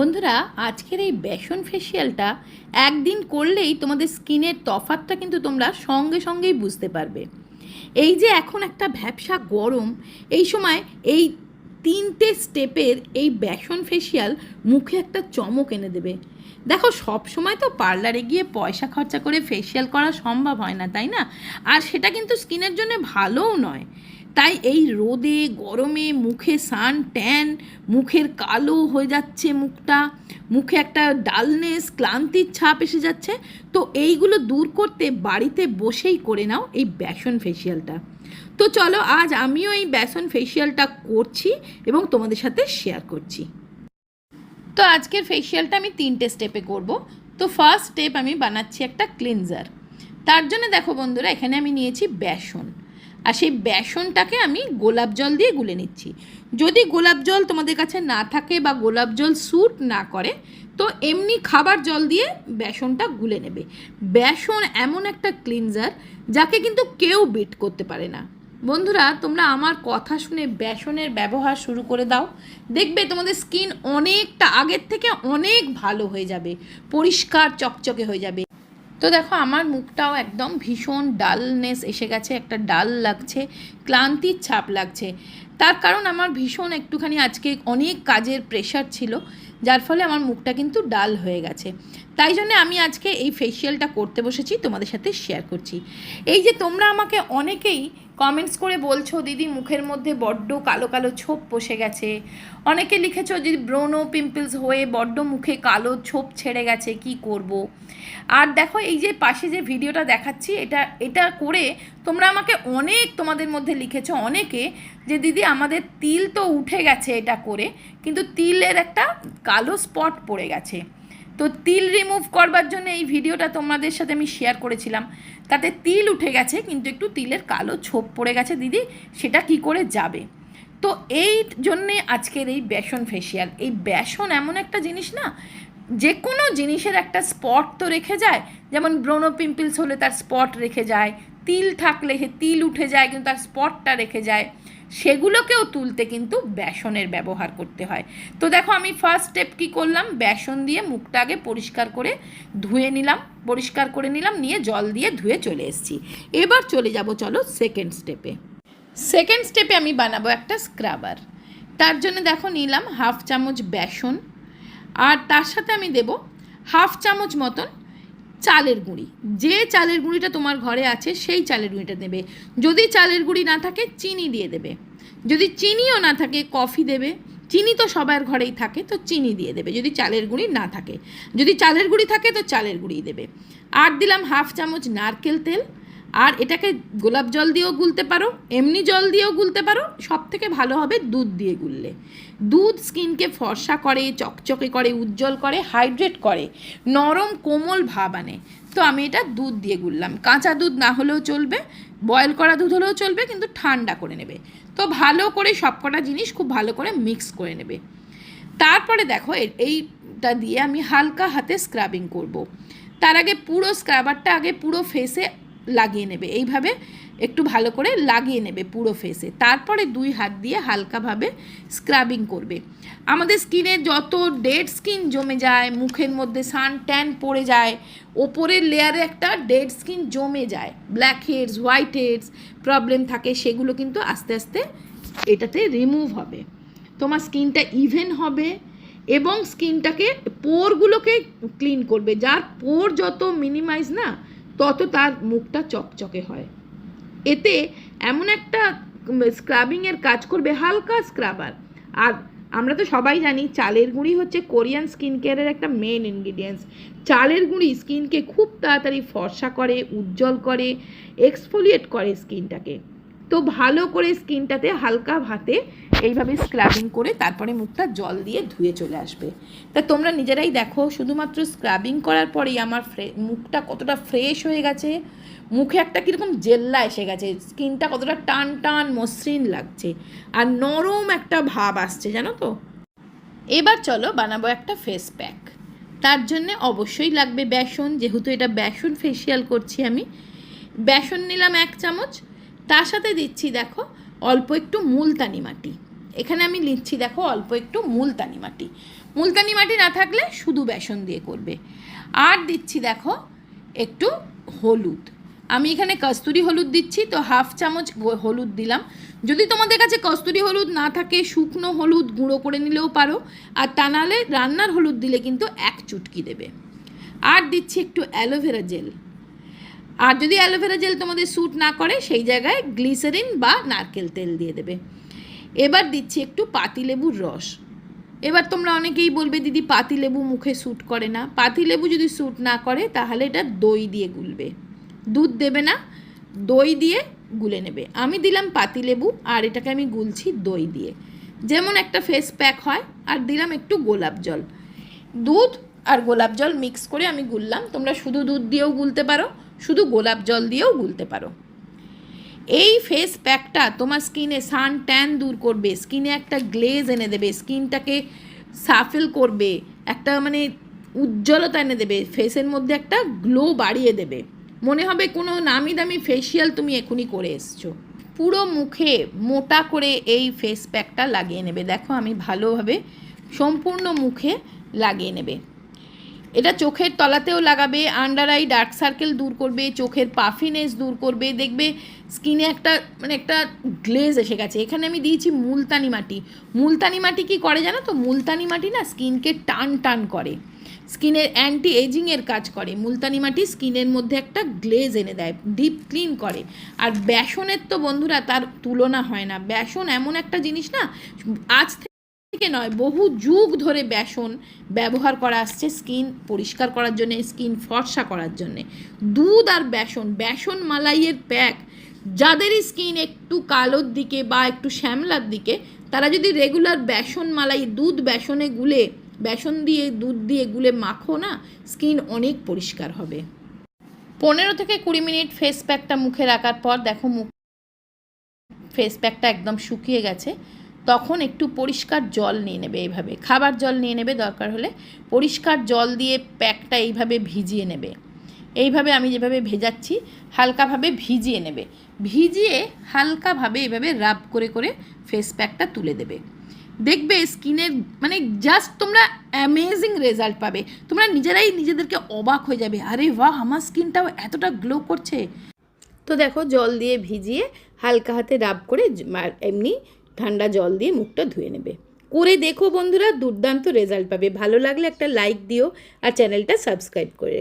বন্ধুরা, আজকের এই বেসন ফেসিয়ালটা একদিন করলেই তোমাদের স্কিনের তফাতটা কিন্তু তোমরা সঙ্গে সঙ্গেই বুঝতে পারবে। এই যে এখন একটা ভ্যাবসা গরম, এই সময় এই তিনটে স্টেপের এই বেসন ফেসিয়াল মুখে একটা চমক এনে দেবে। দেখো, সব সময় তো পার্লারে গিয়ে পয়সা খরচা করে ফেসিয়াল করা সম্ভব হয় না, তাই না? আর সেটা কিন্তু স্কিনের জন্য ভালোও নয়। তাই এই রোদে, গরমে মুখে সান ট্যান, মুখের কালো হয়ে যাচ্ছে মুখটা, মুখে একটা ডালনেস, ক্লান্তির ছাপ এসে যাচ্ছে। তো এইগুলো দূর করতে বাড়িতে বসেই করে নাও এই বেসন ফেসিয়ালটা। তো চলো আজ আমিও এই বেসন ফেসিয়ালটা করছি এবং তোমাদের সাথে শেয়ার করছি। তো আজকের ফেসিয়ালটা আমি তিনটে স্টেপে করব। তো ফার্স্ট স্টেপ আমি বানাচ্ছি একটা ক্লিনজার তার জন্য দেখো বন্ধুরা, এখানে আমি নিয়েছি বেসন। আর সেই বেসনটাকে আমি গোলাপ জল দিয়ে গুলে নিচ্ছি। যদি গোলাপ জল তোমাদের কাছে না থাকে বা গোলাপ জল স্যুট না করে, তো এমনি খাবার জল দিয়ে বেসনটা গুলে নেবে। বেসন এমন একটা ক্লিনজার যাকে কিন্তু কেউ বিট করতে পারে না। বন্ধুরা, তোমরা আমার কথা শুনে বেসনের ব্যবহার শুরু করে দাও। দেখবে তোমাদের স্কিন অনেকটা আগের থেকে অনেক ভালো হয়ে যাবে। পরিষ্কার, চকচকে হয়ে যাবে। তো দেখো, আমার মুখটাও একদম ভীষণ ডালনেস এসে গেছে, একটা ডাল লাগছে, ক্লান্তির ছাপ লাগছে। তার কারণ আমার ভীষণ একটুখানি আজকে অনেক কাজের প্রেশার ছিল, যার ফলে আমার মুখটা কিন্তু ডাল হয়ে গেছে। তাই জন্য আমি আজকে এই ফেসিয়ালটা করতে বসেছি, তোমাদের সাথে শেয়ার করছি। এই যে তোমরা আমাকে অনেকেই কমেন্টস করে বলছো, দিদি, মুখের মধ্যে বড্ড কালো কালো ছোপ বসে গেছে অনেকে লিখেছো যে ব্রোনো পিম্পলস হয়ে বড্ড মুখে কালো ছোপ ছেড়ে গেছে, কি করব। আর দেখো, এই যে পাশে যে ভিডিওটা দেখাচ্ছি, এটা এটা করে তোমরা আমাকে অনেক তোমাদের মধ্যে লিখেছো, অনেকে যে, দিদি, আমাদের তিল তো উঠে গেছে এটা করে, কিন্তু তিলের একটা কালো স্পট পড়ে গেছে তো তিল রিমুভ করবার জন্য এই ভিডিওটা তোমাদের সাথে আমি শেয়ার করেছিলাম। তাতে তিল উঠে গেছে, কিন্তু একটু তিলের কালো ছোপ পড়ে গেছে দিদি, সেটা কি করে যাবে? তো এই জন্যে আজকের এই বেসন ফেসিয়াল এই বেসন এমন একটা জিনিস না, যে কোনো জিনিসের একটা স্পট তো রেখে যায়, যেমন ব্রোনো পিম্পলস হলে তার স্পট রেখে যায়, তিল থাকলে তিল উঠে যায়, কিন্তু তার স্পটটা রেখে যায়। সেগুলোকেও তুলতে কিন্তু বেসনের ব্যবহার করতে হয়। তো দেখো আমি ফার্স্ট স্টেপ কী করলাম? বেসন দিয়ে মুখটা আগে পরিষ্কার করে ধুয়ে নিলাম, পরিষ্কার করে নিলাম, নিয়ে জল দিয়ে ধুয়ে চলে এসেছি। এবার চলে যাব চলো সেকেন্ড স্টেপে সেকেন্ড স্টেপে আমি বানাবো একটা স্ক্রাবার তার জন্য দেখো নিলাম হাফ চামচ বেসন, আর তার সাথে আমি দেব হাফ চামচ মতন চালের গুঁড়ি। যে চালের গুঁড়িটা তোমার ঘরে আছে, সেই চালের গুঁড়িটা দেবে। যদি চালের গুঁড়ি না থাকে, চিনি দিয়ে দেবে। যদি চিনিও না থাকে, কফি দেবে। চিনি তো সবার ঘরেই থাকে, তো চিনি দিয়ে দেবে। যদি চালের গুঁড়ি না থাকে। যদি চালের গুঁড়ি থাকে, তো চালের গুঁড়ি দেবে। আর দিলাম হাফ চামচ নারকেল তেল। আর এটাকে গোলাপ জল দিয়েও গুলতে পারো, এমনি জল দিয়েও গুলতে পারো সব থেকে ভালো হবে দুধ দিয়ে গুললে। দুধ স্কিনকে ফর্সা করে, চকচকে করে, উজ্জ্বল করে, হাইড্রেট করে, নরম কোমল ভাব আনে। তো আমি এটা দুধ দিয়ে গুললাম। কাঁচা দুধ না হলেও চলবে বয়েল করা দুধ হলেও চলবে, কিন্তু ঠান্ডা করে নেবে। তো ভালো করে সবকটা জিনিস খুব ভালো করে মিক্স করে নেবে। তারপরে দেখো এইটা দিয়ে আমি হালকা হাতে স্ক্রাবিং করব। তার আগে পুরো স্ক্রাবারটা আগে পুরো ফেসে লাগিয়ে নেবে। এইভাবে একটু ভালো করে লাগিয়ে নেবে পুরো ফেসে তারপরে দুই হাত দিয়ে হালকাভাবে স্ক্রাবিং করবে। আমাদের স্কিনে যত ডেড স্কিন জমে যায়, মুখের মধ্যে সান ট্যান পড়ে যায়, ওপরের লেয়ারে একটা ডেড স্কিন জমে যায়। Black heads white heads problem থাকে, সেগুলো কিন্তু আস্তে আস্তে এটাতে রিমুভ হবে। তোমার স্কিনটা ইভেন হবে এবং স্কিনটাকে পোরগুলোকে ক্লিন করবে। যার পোর যত মিনিমাইজ না তত তার মুখটা চকচকে হয়। এতে এমন একটা স্ক্রাবিংয়ের কাজ করবে, হালকা স্ক্রাবার আর আমরা তো সবাই জানি, চালের গুঁড়ি হচ্ছে কোরিয়ান স্কিন কেয়ারের একটা মেন ইনগ্রিডিয়েন্টস চালের গুঁড়ি স্কিনকে খুব তাড়াতাড়ি ফর্সা করে, উজ্জ্বল করে এক্সফোলিয়েট করে স্কিনটাকে। তো ভালো করে স্কিনটাতে হালকা ভাতে এইভাবে স্ক্রাবিং করে তারপরে মুখটা জল দিয়ে ধুয়ে চলে আসবে। তা তোমরা নিজেরাই দেখো, শুধুমাত্র স্ক্রাবিং করার পরেই আমার মুখটা কতটা ফ্রেশ হয়ে গেছে। মুখে একটা কীরকম জেল্লা এসে গেছে, স্কিনটা কতটা টান টান মসৃণ লাগছে আর নরম একটা ভাব আসছে, জানো তো? এবার চলো বানাবো একটা ফেস প্যাক তার জন্য অবশ্যই লাগবে বেসন, যেহেতু এটা বেসন ফেসিয়াল করছি আমি। বেসন নিলাম এক চামচ তার সাথে দিচ্ছি দেখো অল্প একটু মুলতানি মাটি। এখানে আমি নিচ্ছি দেখো অল্প একটু মুলতানি মাটি। মুলতানি মাটি না থাকলে শুধু বেসন দিয়ে করবে। আর দিচ্ছি দেখো একটু হলুদ। আমি এখানে কস্তুরি হলুদ দিচ্ছি, তো হাফ চামচ হলুদ দিলাম। যদি তোমাদের কাছে কস্তুরি হলুদ না থাকে, শুকনো হলুদ গুঁড়ো করে নিলেও পারো। আর তা নাহলে রান্নার হলুদ দিলে কিন্তু এক চুটকি দেবে। আর দিচ্ছি একটু অ্যালোভেরা জেল। আর যদি অ্যালোভেরা জেল তোমাদের স্যুট না করে, সেই জায়গায় গ্লিসারিন বা নারকেল তেল দিয়ে দেবে। এবার দিচ্ছি একটু পাতিলেবুর রস। এবার তোমরা অনেকেই বলবে, দিদি, পাতিলেবু মুখে স্যুট করে না। পাতিলেবু যদি স্যুট না করে, তাহলে এটা দই দিয়ে গুলবে। দুধ দেবে না, দই দিয়ে গুলে নেবে। আমি দিলাম পাতিলেবু, আর এটাকে আমি গুলছি দই দিয়ে। যেমন একটা ফেস প্যাক হয়, আর দিলাম একটু গোলাপ জল। দুধ আর গোলাপ জল মিক্স করে আমি গুললাম। তোমরা শুধু দুধ দিয়েও গুলতে পারো। শুধু গোলাপ জল দিয়েও গুলতে পারো। এই ফেস প্যাকটা তোমার স্কিনে সান ট্যান দূর করবে স্কিনে একটা গ্লেজ এনে দেবে স্কিনটাকে সাফেল করবে, একটা মানে উজ্জ্বলতা এনে দেবে ফেসের মধ্যে একটা গ্লো বাড়িয়ে দেবে। মনে হবে কোনো নামি দামি ফেসিয়াল তুমি এখনই করে এসছো। পুরো মুখে মোটা করে এই ফেস প্যাকটা লাগিয়ে নেবে। দেখো আমি ভালোভাবে সম্পূর্ণ মুখে লাগিয়ে নেবে। এটা চোখের তলাতেও লাগাবে আন্ডার আই ডার্ক সার্কেল দূর করবে, চোখের পাফিনেস দূর করবে, দেখবে স্কিনে একটা মানে একটা গ্লেজ এসে গেছে। এখানে আমি দিয়েছি মুলতানি মাটি। মুলতানি মাটি কি করে জানো তো? মুলতানি মাটি না স্কিনকে টান টান করে। স্কিনের অ্যান্টি এজিংয়ের কাজ করে। মুলতানি মাটি স্কিনের মধ্যে একটা গ্লেজ এনে দেয় ডিপ ক্লিন করে। আর বেসনের তো বন্ধুরা তার তুলনা হয় না। বেসন এমন একটা জিনিস না, আজ থেকে নয়, বহু যুগ ধরে বেসন ব্যবহার করা আসছে স্কিন পরিষ্কার করার জন্য, স্কিন ফর্সা করার জন্য। দুধ আর বেসন বেসন মালাইয়ের প্যাক, যাদেরই স্কিন একটু কালোর দিকে বা একটু শ্যামলার দিকে, তারা যদি রেগুলার বেসন মালাই, দুধ বেসনে গুলে, বেসন দিয়ে, দুধ দিয়ে গুলে মাখো না, স্কিন অনেক পরিষ্কার হবে। পনেরো থেকে কুড়ি মিনিট ফেস প্যাকটা মুখে রাখার পর দেখো মুখ ফেস প্যাকটা একদম শুকিয়ে গেছে। তখন একটু পরিষ্কার জল নিয়ে নেবে এইভাবে। খাবার জল নিয়ে নেবে, দরকার হলে পরিষ্কার জল দিয়ে প্যাকটা এইভাবে ভিজিয়ে নেবে। এইভাবে আমি যেভাবে ভেজাচ্ছি, হালকাভাবে ভিজিয়ে নেবে। ভিজিয়ে হালকাভাবে এইভাবে রাব করে করে ফেস প্যাকটা তুলে দেবে। দেখবে স্কিনের মানে জাস্ট তোমরা অ্যামেজিং রেজাল্ট পাবে। তোমরা নিজেরাই নিজেদেরকে অবাক হয়ে যাবে। আরে বাহ, আমার স্কিনটাও এতটা গ্লো করছে। তো দেখো, জল দিয়ে ভিজিয়ে হালকা হাতে রাব করে এমনি ঠান্ডা জল দিয়ে মুখটা ধুয়ে নেবে। করে দেখো বন্ধুরা, দুর্দান্ত রেজাল্ট পাবে। ভালো লাগলে একটা লাইক দিও আর চ্যানেলটা সাবস্ক্রাইব করে